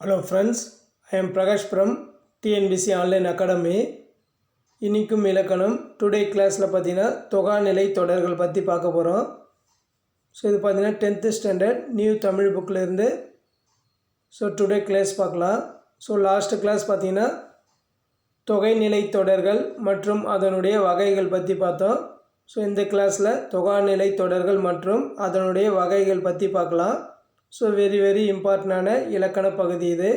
Hello friends I am Prakash from TNPSC online academy இனிக்கும் இலக்கணம் today கிளாஸில் பார்த்தீங்கன்னா தொகாநிலை தொடர்கள் பற்றி பார்க்க போகிறோம் ஸோ இது பார்த்தீங்கன்னா டென்த்து ஸ்டாண்டர்ட் நியூ தமிழ் புக்கில் இருந்து ஸோ டுடே கிளாஸ் பார்க்கலாம். ஸோ லாஸ்ட் கிளாஸ் பார்த்தீங்கன்னா தொகைநிலை தொடர்கள் மற்றும் அதனுடைய வகைகள் பற்றி பார்த்தோம். ஸோ இந்த கிளாஸில் தொகாநிலை தொடர்கள் மற்றும் அதனுடைய வகைகள் பற்றி பார்க்கலாம். ஸோ வெரி வெரி இம்பார்ட்டண்டான இலக்கண பகுதி இது.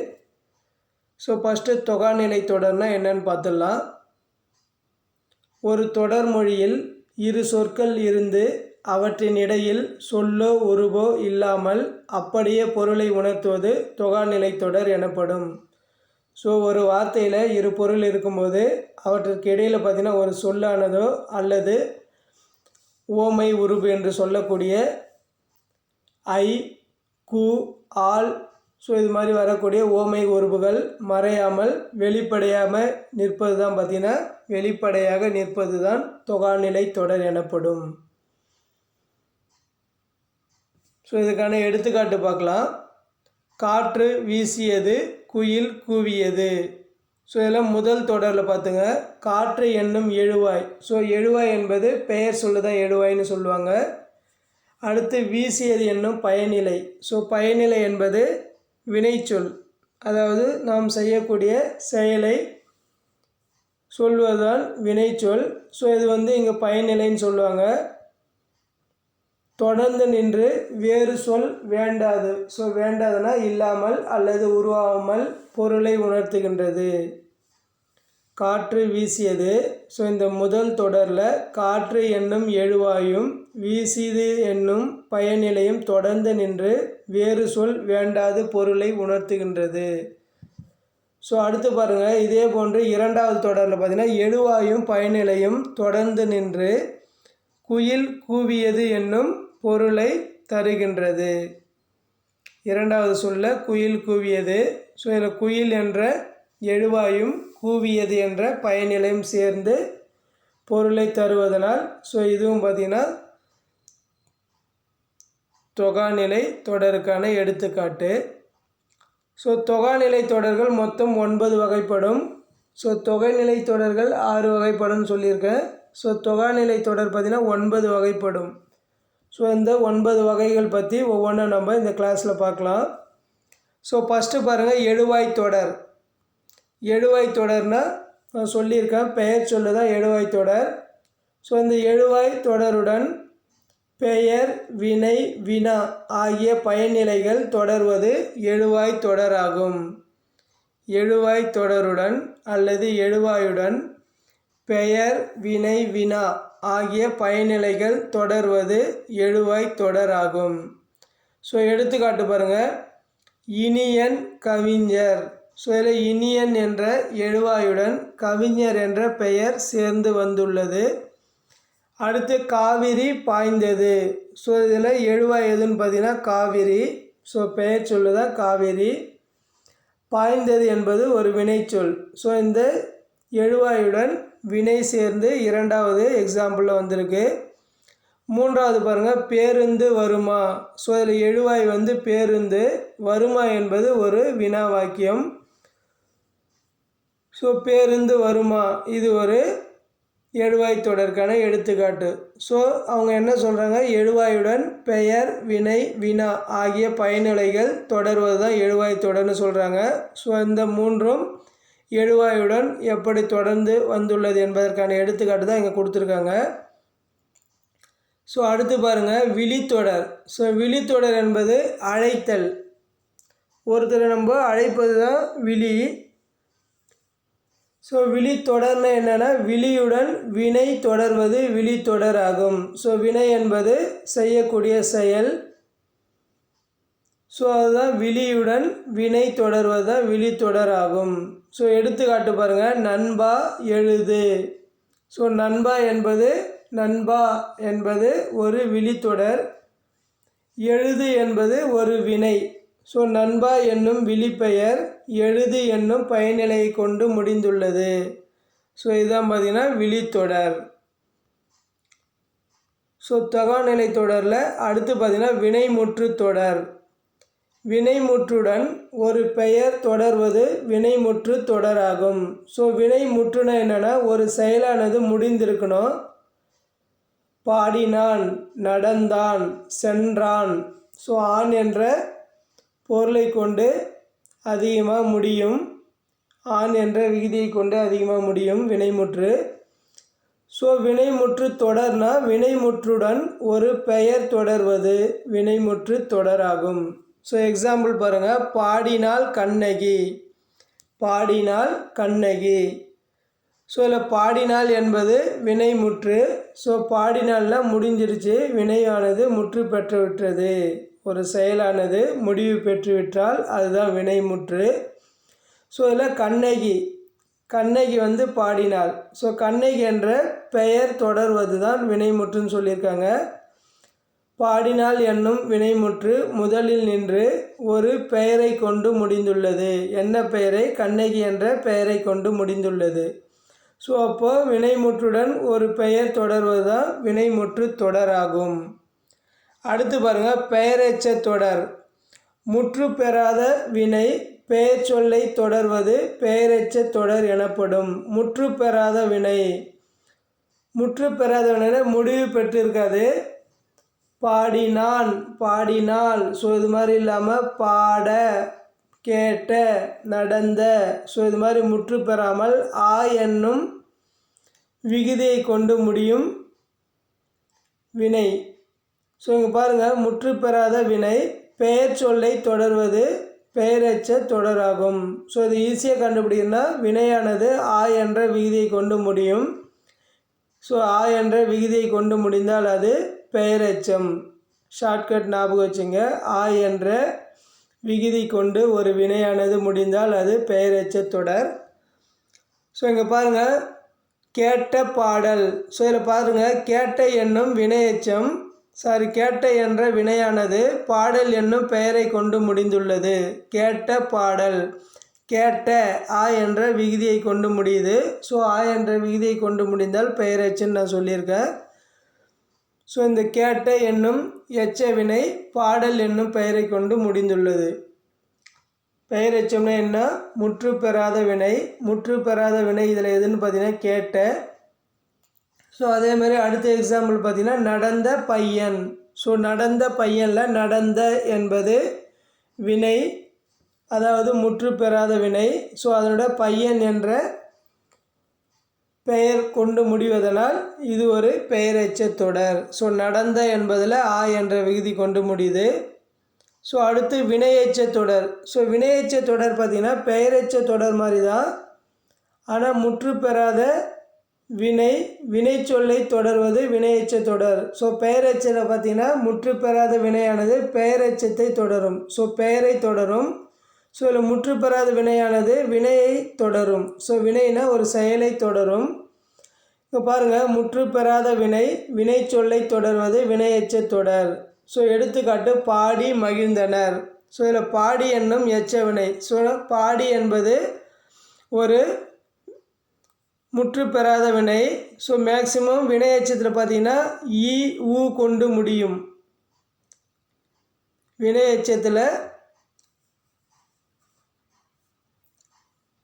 ஸோ ஃபஸ்ட்டு தொகாநிலை தொடர்னா என்னன்னு பார்த்துடலாம். ஒரு தொடர் மொழியில் இரு சொற்கள் இருந்து அவற்றின் இடையில் சொல்லோ உருவோ இல்லாமல் அப்படியே பொருளை உணர்த்துவது தொகாநிலை தொடர் எனப்படும். ஸோ ஒரு வார்த்தையில் இரு பொருள் இருக்கும்போது அவற்றுக்கு இடையில் பார்த்திங்கன்னா ஒரு சொல்லானதோ அல்லது ஓமை உருவு என்று சொல்லக்கூடிய ஐ கு ஆல். ஸோ இது மாதிரி வரக்கூடிய ஓமை உறுப்புகள் மறையாமல் வெளிப்படையாமல் நிற்பது தான் பார்த்திங்கன்னா வெளிப்படையாக நிற்பது தான் தொகாநிலை தொடர் எனப்படும். ஸோ இதுக்கான எடுத்துக்காட்டு பார்க்கலாம். காற்று வீசியது குயில் கூவியது. ஸோ இதெல்லாம் முதல் தொடரில் பார்த்துங்க. காற்று என்னும் எழுவாய். ஸோ எழுவாய் என்பது பெயர் சொல்லுதான் எழுவாய்னு சொல்லுவாங்க. அடுத்து வீசியது என்னும் பயனிலை. ஸோ பயனிலை என்பது வினைச்சொல். அதாவது நாம் செய்யக்கூடிய செயலை சொல்வதுதான் வினைச்சொல். ஸோ இது வந்து இங்கே பயனிலைன்னு சொல்லுவாங்க. தொடர்ந்து நின்று வேறு சொல் வேண்டாது. ஸோ வேண்டாதுன்னா இல்லாமல் அல்லது உருவாகாமல் பொருளை உணர்த்துகின்றது. காற்று வீசியது. ஸோ இந்த முதல் தொடரில் காற்று என்னும் எழுவாயும் வீசியது என்னும் பயனிலையும் தொடர்ந்து நின்று வேறு சொல் வேண்டாது பொருளை உணர்த்துகின்றது. ஸோ அடுத்து பாருங்கள் இதே போன்று இரண்டாவது தொடரில் பார்த்திங்கன்னா எழுவாயும் பயனிலையும் தொடர்ந்து நின்று குயில் கூவியது என்னும் பொருளை தருகின்றது. இரண்டாவது சொல்ல குயில் கூவியது. ஸோ இதில் குயில் என்ற எழுவாயும் கூவியது என்ற பயனிலையும் சேர்ந்து பொருளை தருவதனால் ஸோ இதுவும் பார்த்திங்கன்னா தொகாநிலை தொடருக்கான எடுத்துக்காட்டு. ஸோ தொகாநிலை தொடர்கள் மொத்தம் ஒன்பது வகைப்படும். ஸோ தொகைநிலை தொடர்கள் ஆறு வகைப்படும் சொல்லியிருக்கேன். ஸோ தொகாநிலை தொடர் பார்த்திங்கன்னா ஒன்பது வகைப்படும். ஸோ இந்த ஒன்பது வகைகள் பற்றி ஒவ்வொன்றும் நம்ம இந்த கிளாஸில் பார்க்கலாம். ஸோ ஃபஸ்ட்டு பாருங்கள் எழுவாய் தொடர். எழுவாய் தொடர்னால் நான் சொல்லியிருக்கேன். பெயர் சொல்லு தான் எழுவாய் தொடர். ஸோ இந்த எழுவாய் தொடருடன் பெயர் வினை வினா ஆகிய பயனிலைகள் தொடர்வது எழுவாய் தொடராகும். எழுவாய் தொடருடன் அல்லது எழுவாயுடன் பெயர் வினை வினா ஆகிய பயனிலைகள் தொடர்வது எழுவாய் தொடராகும். ஸோ எடுத்துக்காட்டு பாருங்கள் இனியன் கவிஞர். ஸோ இதில் இனியன் என்ற எழுவாயுடன் கவிஞர் என்ற பெயர் சேர்ந்து வந்துள்ளது. அடுத்து காவிரி பாய்ந்தது. ஸோ இதில் எழுவாய் எதுன்னு பார்த்தீங்கன்னா காவிரி. ஸோ பெயர் சொல்லுதான் காவிரி. பாய்ந்தது என்பது ஒரு வினைச்சொல். ஸோ இந்த எழுவாயுடன் வினை சேர்ந்து இரண்டாவது எக்ஸாம்பிளில் வந்திருக்கு. மூன்றாவது பாருங்கள் பேருந்து வருமா? ஸோ இதில் எழுவாய் வந்து பேருந்து வருமா என்பது ஒரு வினா வாக்கியம் ஸோ பேருந்து வருமா? இது ஒரு எழுவாய் தொடர்க்கான எடுத்துக்காட்டு. ஸோ அவங்க என்ன சொல்கிறாங்க எழுவாயுடன் பெயர் வினை வினா ஆகிய பயனிலைகள் தொடர்வது தான் எழுவாய் தொடர்னு சொல்கிறாங்க ஸோ இந்த மூன்றும் எழுவாயுடன் எப்படி தொடர்ந்து வந்துள்ளது என்பதற்கான எடுத்துக்காட்டு தான் இங்கே கொடுத்துருக்காங்க. ஸோ அடுத்து பாருங்கள் விழித்தொடர். ஸோ விழித்தொடர் என்பது அழைத்தல். ஒருத்தரை நம்ம அழைப்பது தான் விழி. ஸோ விழி தொடர்னு என்னென்னா விழியுடன் வினை தொடர்வது விழி தொடர் ஆகும் ஸோ வினை என்பது செய்யக்கூடிய செயல். ஸோ அதுதான் விழியுடன் வினை தொடர்வது தான் விழி தொடர் ஆகும் ஸோ எடுத்துக்காட்டு பாருங்கள் நண்பா எழுது. ஸோ நண்பா என்பது நண்பா என்பது ஒரு விழித்தொடர் எழுது என்பது ஒரு வினை. ஸோ நண்பா என்னும் விழிப்பெயர் எழுது என்னும் பயனிலையை கொண்டு முடிந்துள்ளது. ஸோ இதுதான் பார்த்தீங்கன்னா விழித்தொடர். ஸோ தகாநிலை தொடரில் அடுத்து பார்த்தீங்கன்னா வினைமுற்று தொடர். வினைமுற்றுடன் ஒரு பெயர் தொடர்வது வினைமுற்று தொடராகும். ஸோ வினைமுற்றுனா என்னென்னா ஒரு செயலானது முடிந்திருக்கணும். பாடினான் நடந்தான் சென்றான். ஸோ ஆண் என்ற பொருளை கொண்டு அதிகமாக முடியும். ஆண் என்ற விகுதியை கொண்டு அதிகமாக முடியும். வினைமுற்று ஸோ வினைமுற்று தொடர்னா வினைமுற்றுடன் ஒரு பெயர் தொடர்வது. வினைமுற்று தொடராகும். ஸோ எக்ஸாம்பிள் பாருங்கள் பாடினால் கண்ணகி. பாடினால் கண்ணகி. ஸோ இதில் பாடினால் என்பது வினைமுற்று ஸோ பாடினால்னால் முடிஞ்சிருச்சு. வினையானது முற்று பெற்றுவிட்டது ஒரு செயலானது முடிவு பெற்றுவிட்டால் அதுதான் வினைமுற்று. ஸோ இதில் கண்ணகி கண்ணகி வந்து பாடினாள். ஸோ கண்ணகி என்ற பெயர் தொடர்வது தான் வினைமுற்றுன்னு சொல்லியிருக்காங்க. பாடினால் என்னும் வினைமுற்று முதலில் நின்று ஒரு பெயரை கொண்டு முடிந்துள்ளது. என்ன பெயரை? கண்ணகி என்ற பெயரை கொண்டு முடிந்துள்ளது. ஸோ அப்போது வினைமுற்றுடன் ஒரு பெயர் தொடர்வது தான் வினைமுற்று தொடராகும். அடுத்து பாருங்கள் பெயரெச்ச தொடர். முற்று பெறாத வினை பெயர் சொல்லை தொடர்வது பெயரெச்ச தொடர் எனப்படும். முற்று பெறாத வினை. முற்று பெறாத வினை முடிவு பெற்றிருக்காது. பாடினான் பாடினால். ஸோ இது மாதிரி இல்லாமல் பாட கேட்ட நடந்த ஸோ இது மாதிரி முற்று பெறாமல் ஆ என்னும் விகுதியை கொண்டு முடியும் வினை. ஸோ இங்கே பாருங்கள் முற்று பெறாத வினை பெயர் சொல்லை தொடர்வது பெயரச்ச தொடராகும். ஸோ இது ஈஸியாக கண்டுபிடிக்கணும்னா வினையானது ஆ என்ற விகுதியை கொண்டு முடியும். ஸோ ஆ என்ற விகுதியை கொண்டு முடிந்தால் அது பெயரெச்சம். ஷார்ட்கட் ஞாபகம் வச்சுங்க. ஆ என்ற விகுதி கொண்டு ஒரு வினையானது முடிந்தால் அது பெயரெச்ச தொடர். ஸோ இங்கே பாருங்கள் கேட்ட பாடல். ஸோ இதில் பாருங்கள் கேட்ட என்னும் வினையச்சம் சாரி கேட்ட என்ற வினையானது பாடல் என்னும் பெயரை கொண்டு முடிந்துள்ளது. கேட்ட பாடல். கேட்ட ஆ என்ற விகுதியை கொண்டு முடியுது. ஸோ ஆ என்ற விகுதியை கொண்டு முடிந்தால் பெயர் எச்சுன்னு நான் சொல்லியிருக்கேன். ஸோ இந்த கேட்ட என்னும் எச்ச வினை பாடல் என்னும் பெயரை கொண்டு முடிந்துள்ளது. பெயர் எச்சம்னா என்ன? முற்று பெறாத வினை. முற்று பெறாத வினை இதில் எதுன்னு பார்த்தீங்கன்னா கேட்ட ஸோ அதே மாதிரி அடுத்த எக்ஸாம்பிள் பார்த்தீங்கன்னா நடந்த பையன். ஸோ நடந்த பையனில் நடந்த என்பது வினை அதாவது முற்று பெறாத வினை. ஸோ அதனோட பையன் என்ற பெயர் கொண்டு முடிவதனால் இது ஒரு பெயரெச்ச தொடர். ஸோ நடந்த என்பதில் ஆ என்ற விகுதி கொண்டு முடியுது. ஸோ அடுத்து வினையெச்ச தொடர். ஸோ வினையெச்ச தொடர் பார்த்திங்கன்னா பெயரெச்ச தொடர் மாதிரி தான் ஆனால் முற்று பெறாத வினை வினை சொல்லை தொடர்வது வினையச்ச தொடர். ஸோ பெயரெச்சத்தில் பார்த்தீங்கன்னா முற்று பெறாத வினையானது பெயரச்சத்தை தொடரும். ஸோ பெயரை தொடரும். ஸோ இதில் முற்று பெறாத வினையானது வினையை தொடரும். ஸோ வினைனா ஒரு செயலை தொடரும். இப்போ பாருங்கள் முற்று பெறாத வினை வினை சொல்லை தொடர்வது வினையச்ச தொடர். ஸோ எடுத்துக்காட்டு பாடி மகிழ்ந்தனர். ஸோ இதில் பாடி என்னும் எச்ச வினை ஸோ பாடி என்பது ஒரு முற்று பெறாத வினை ஸோ மேக்சிமம் வினை எச்சத்தில் பார்த்தீங்கன்னா இ ஊ கொண்டு முடியும். வினை எச்சத்தில்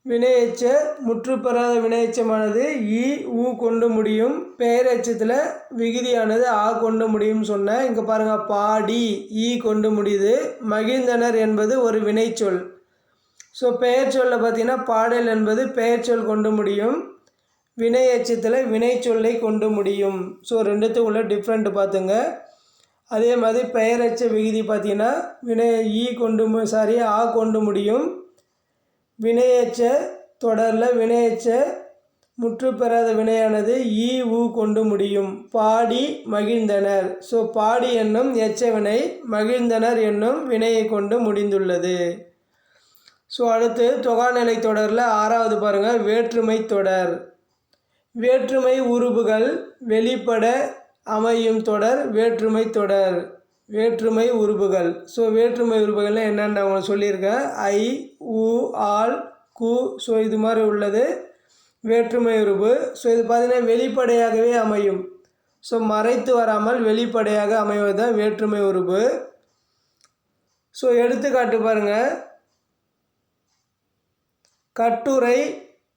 வினையச்ச முற்று பெறாத வினையச்சமானது இ ஊ கொண்டு முடியும். பெயரச்சத்தில் விகுதியானது ஆ கொண்டு முடியும் சொன்னேன் இங்கே பாருங்கள் பாடி ஈ கொண்டு முடியுது. மகிழ்ந்தனர் என்பது ஒரு வினைச்சொல். ஸோ பெயர் சொல்ல பார்த்தீங்கன்னா பாடல் என்பது பெயர் சொல் கொண்டு முடியும். வினை எச்சத்தில் வினை சொல்லை கொண்டு முடியும். ஸோ ரெண்டுத்துக்குள்ள டிஃப்ரெண்ட் பார்த்துங்க. அதே மாதிரி பெயரச்ச விகுதி பார்த்தீங்கன்னா வினை ஈ கொண்டு சாரி ஆ கொண்டு முடியும். வினையச்ச தொடரில் வினையச்ச முற்று பெறாத வினையானது ஈ ஊ கொண்டு முடியும். பாடி மகிழ்ந்தனர். ஸோ பாடி என்னும் எச்ச வினை மகிழ்ந்தனர் என்னும் வினையை கொண்டு முடிந்துள்ளது. ஸோ அடுத்து தொகாநிலை தொடரில் ஆறாவது பாருங்கள் வேற்றுமை தொடர். வேற்றுமை உறுப்புகள் வெளிப்பட அமையும் தொடர் வேற்றுமை தொடர். வேற்றுமை உறுப்புகள் ஸோ வேற்றுமை உறுப்புகள்லாம் என்னென்ன அவங்க சொல்லியிருக்கேன் ஐ உ ஆல் கு. ஸோ இது மாதிரி உள்ளது. வேற்றுமை உறுப்பு ஸோ இது பார்த்திங்கன்னா வெளிப்படையாகவே அமையும். ஸோ மறைத்து வராமல் வெளிப்படையாக அமைவது தான் வேற்றுமை உறுப்பு ஸோ எடுத்துக்காட்டு பாருங்கள் கட்டுரை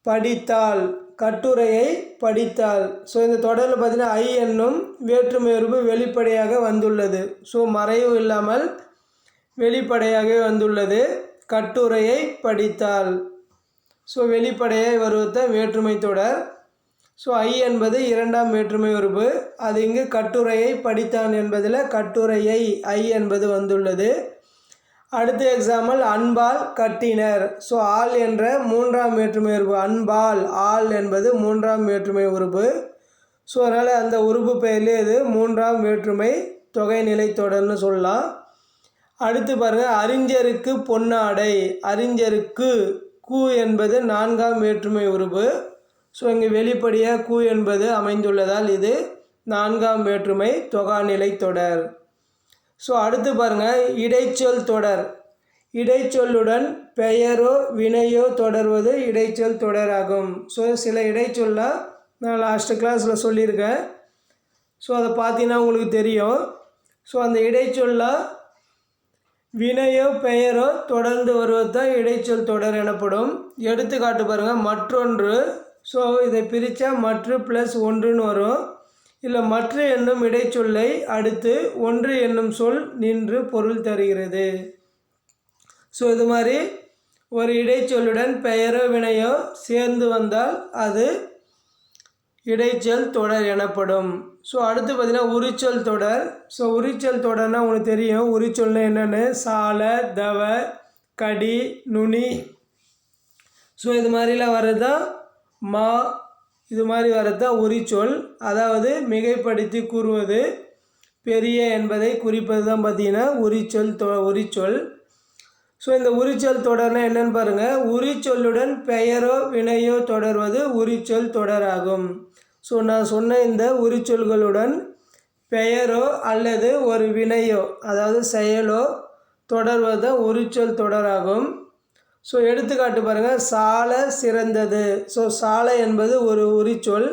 படித்தால். கட்டுரையை படித்தாள். ஸோ இந்த தொடரில் பார்த்தீங்கன்னா ஐ என்னும் வேற்றுமை உறுப்பு வெளிப்படையாக வந்துள்ளது. ஸோ மறைவு இல்லாமல் வெளிப்படையாகவே வந்துள்ளது. கட்டுரையை படித்தால் ஸோ வெளிப்படையாக வருவது வேற்றுமை தொடர். ஸோ ஐ என்பது இரண்டாம் வேற்றுமை உறுப்பு அது இங்கு கட்டுரையை படித்தான் என்பதில் கட்டுரையை ஐ என்பது வந்துள்ளது. அடுத்த எக்ஸாம்பிள் அன்பால் கட்டினர். ஸோ ஆள் என்ற மூன்றாம் வேற்றுமை உறுப்பு அன்பால் ஆள் என்பது மூன்றாம் வேற்றுமை உறுப்பு. ஸோ அதனால் அந்த உறுப்பு பெயர்லேயே இது மூன்றாம் வேற்றுமை தொகைநிலை தொடர்னு சொல்லலாம். அடுத்து பாருங்கள் அறிஞருக்கு பொன்னாடை. அறிஞருக்கு கு என்பது நான்காம் வேற்றுமை உறுப்பு. ஸோ இங்கே வெளிப்படையாக கு என்பது அமைந்துள்ளதால் இது நான்காம் வேற்றுமை தொகாநிலை தொடர். ஸோ அடுத்து பாருங்கள் இடைச்சொல் தொடர். இடைச்சொல்லுடன் பெயரோ வினையோ தொடர்வது இடைச்சொல் தொடராகும். ஸோ சில இடைச்சொல்லாம் நான் லாஸ்ட்டு கிளாஸில் சொல்லியிருக்கேன். ஸோ அதை பார்த்தீங்கன்னா உங்களுக்கு தெரியும். ஸோ அந்த இடைச்சொல்லாக வினையோ பெயரோ தொடர்ந்து வருவது தான் இடைச்சொல் தொடர் எனப்படும். எடுத்துக்காட்டு பாருங்கள் மற்றொன்று. ஸோ இதை பிரித்தா மற்ற ப்ளஸ் ஒன்றுன்னு வரும். இல்லை மற்ற என்னும் இடைச்சொல்லை அடுத்து ஒன்று என்னும் சொல் நின்று பொருள் தருகிறது. ஸோ இது மாதிரி ஒரு இடைச்சொல்லுடன் பெயரோ வினையோ சேர்ந்து வந்தால் அது இடைச்சொல் தொடர் எனப்படும். ஸோ அடுத்து பார்த்திங்கன்னா உரிச்சொல் தொடர். ஸோ உரிச்சொல் தொடர்னால் உங்களுக்கு தெரியும். உரிச்சொல்னா என்னென்னு? சால தவ கடி நுனி. ஸோ இது மாதிரிலாம் வர்றது தான் மா இது மாதிரி வரத்தான் உரிச்சொல் அதாவது மிகைப்படுத்தி கூறுவது பெரிய என்பதை குறிப்பது தான் பார்த்தீங்கன்னா உரிச்சொல் தொ உரிச்சொல் ஸோ இந்த உரிச்சொல் தொடர்னா என்னென்னு பாருங்கள் உரிச்சொல்லுடன் பெயரோ வினையோ தொடர்வது உரிச்சொல் தொடராகும். ஸோ நான் சொன்ன இந்த உரிச்சொல்களுடன் பெயரோ அல்லது ஒரு வினையோ அதாவது செயலோ தொடர்வது உரிச்சொல் தொடராகும். ஸோ எடுத்துக்காட்டு பாருங்கள் சால சிறந்தது. ஸோ சாலை என்பது ஒரு உரிச்சொல்.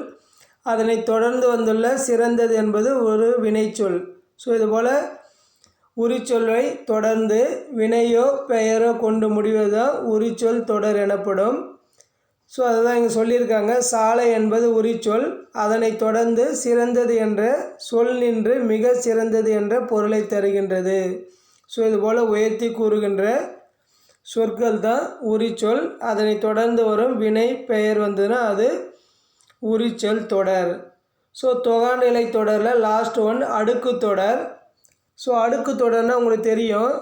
அதனை தொடர்ந்து வந்துள்ள சிறந்தது என்பது ஒரு வினைச்சொல். ஸோ இதுபோல் உரிச்சொல்லை தொடர்ந்து வினையோ பெயரோ கொண்டு முடிவதோ உரிச்சொல் தொடர் எனப்படும். ஸோ அதுதான் இங்கே சொல்லியிருக்காங்க. சாலை என்பது உரிச்சொல். அதனை தொடர்ந்து சிறந்தது என்ற சொல் நின்று மிக சிறந்தது என்ற பொருளை தருகின்றது. ஸோ இதுபோல் உயர்த்தி கூறுகின்ற சொற்கள் தான் உரிச்சொல். அதனை தொடர்ந்து வரும் வினை பெயர் வந்ததுன்னா அது உரிச்சொல் தொடர். ஸோ தொகாநிலை தொடரில் லாஸ்ட் ஒன் அடுக்கு தொடர். ஸோ அடுக்கு தொடர்னால் உங்களுக்கு தெரியும்.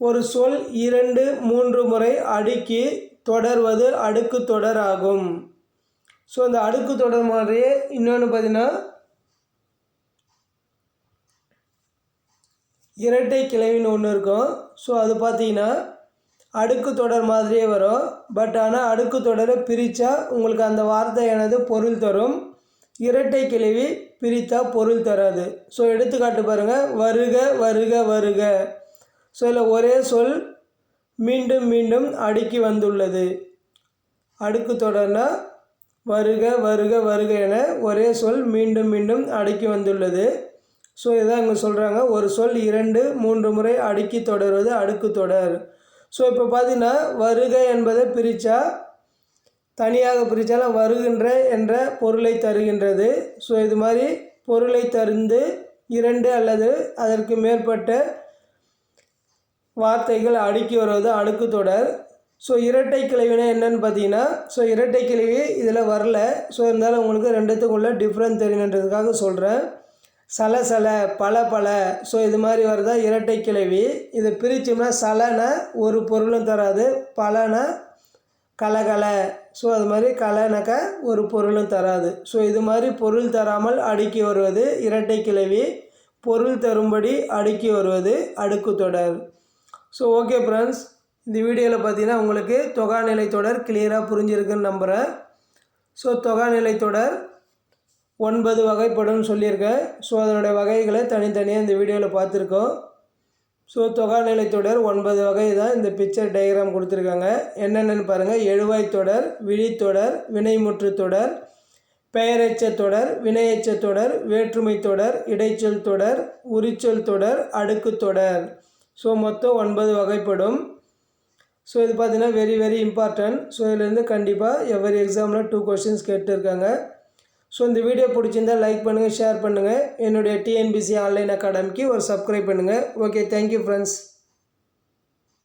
ஒரு சொல் இரண்டு மூன்று முறை அடுக்கி தொடர்வது அடுக்கு தொடர் ஆகும் ஸோ அந்த அடுக்கு தொடர் மாதிரியே இன்னொன்று பார்த்தீங்கன்னா இரட்டை கிளவின்னு ஒன்று இருக்கும். ஸோ அது பார்த்தீங்கன்னா அடுக்கு தொடர் மாதிரியே வரும். பட் ஆனால் அடுக்கு தொடரை பிரித்தா உங்களுக்கு அந்த வார்த்தையானது பொருள் தரும். இரட்டை கிளவி பிரித்தா பொருள் தராது. ஸோ எடுத்துக்காட்டு பாருங்கள் வருக வருக வருக. ஸோ இதில் ஒரே சொல் மீண்டும் மீண்டும் அடுக்கி வந்துள்ளது. அடுக்கு தொடர்னா வருக வருக வருக என ஒரே சொல் மீண்டும் மீண்டும் அடுக்கி வந்துள்ளது. ஸோ இதான் இங்கே சொல்கிறாங்க ஒரு சொல் இரண்டு மூன்று முறை அடுக்கி தொடர்வது அடுக்கு தொடர். ஸோ இப்போ பார்த்தீங்கன்னா வருக என்பதை பிரித்தா தனியாக பிரித்தாலும் வருகின்ற என்ற பொருளை தருகின்றது. ஸோ இது மாதிரி பொருளை தருந்து இரண்டு அல்லது அதற்கு மேற்பட்ட வார்த்தைகள் அடுக்கி வருவது அடுக்கு தொடர். ஸோ இரட்டை கிளைவினா என்னென்னு பார்த்தீங்கன்னா ஸோ இரட்டை கிளவி இதில் வரல. ஸோ இருந்தாலும் உங்களுக்கு ரெண்டுத்துக்குள்ள டிஃப்ரெண்ட் தெரியணுன்றதுக்காக சொல்கிறேன் சலசல பல பல ஸோ இது மாதிரி வருதா? இரட்டை கிளவி இதை பிரித்தோம்னா சலனை ஒரு பொருளும் தராது. பலனை கலகலை. ஸோ அது மாதிரி கலனக்க ஒரு பொருளும் தராது. ஸோ இது மாதிரி பொருள் தராமல் அடுக்கி வருவது இரட்டை கிளவி பொருள் தரும்படி அடுக்கி வருவது அடுக்கு தொடர். ஸோ ஓகே ஃப்ரெண்ட்ஸ் இந்த வீடியோவில் பார்த்தீங்கன்னா உங்களுக்கு தொகாநிலை தொடர் கிளியராக புரிஞ்சிருக்குன்னு நம்புகிறேன் ஸோ தொகாநிலை தொடர் ஒன்பது வகைப்படும் சொல்லியிருக்கேன் ஸோ அதனுடைய வகைகளை தனித்தனியாக இந்த வீடியோவில் பார்த்துருக்கோம். ஸோ தொகாநிலை தொடர் ஒன்பது வகை தான் இந்த பிக்சர் டயக்ராம் கொடுத்துருக்காங்க. என்னென்னு பாருங்கள் எழுவாய் தொடர் விழித்தொடர் வினைமுற்று தொடர் பெயரெச்ச தொடர் வினையெச்ச தொடர் வேற்றுமை தொடர் இடைச்சொல் தொடர் உரிச்சொல் தொடர் அடுக்கு தொடர். ஸோ மொத்தம் ஒன்பது வகைப்படும். ஸோ இது பார்த்தீங்கன்னா வெரி வெரி இம்பார்ட்டன்ட் ஸோ இதுலேருந்து கண்டிப்பாக எவரி எக்ஸாமில் டூ கொஸ்டின்ஸ் கேட்டிருக்காங்க. ஸோ இந்த வீடியோ பிடிச்சிருந்தா லைக் பண்ணுங்கள் ஷேர் பண்ணுங்கள் என்னுடைய டிஎன்பிசி ஆன்லைன் அகாடமிக்கு ஒரு சப்ஸ்கிரைப் பண்ணுங்கள் ஓகே தேங்க்யூ ஃப்ரெண்ட்ஸ்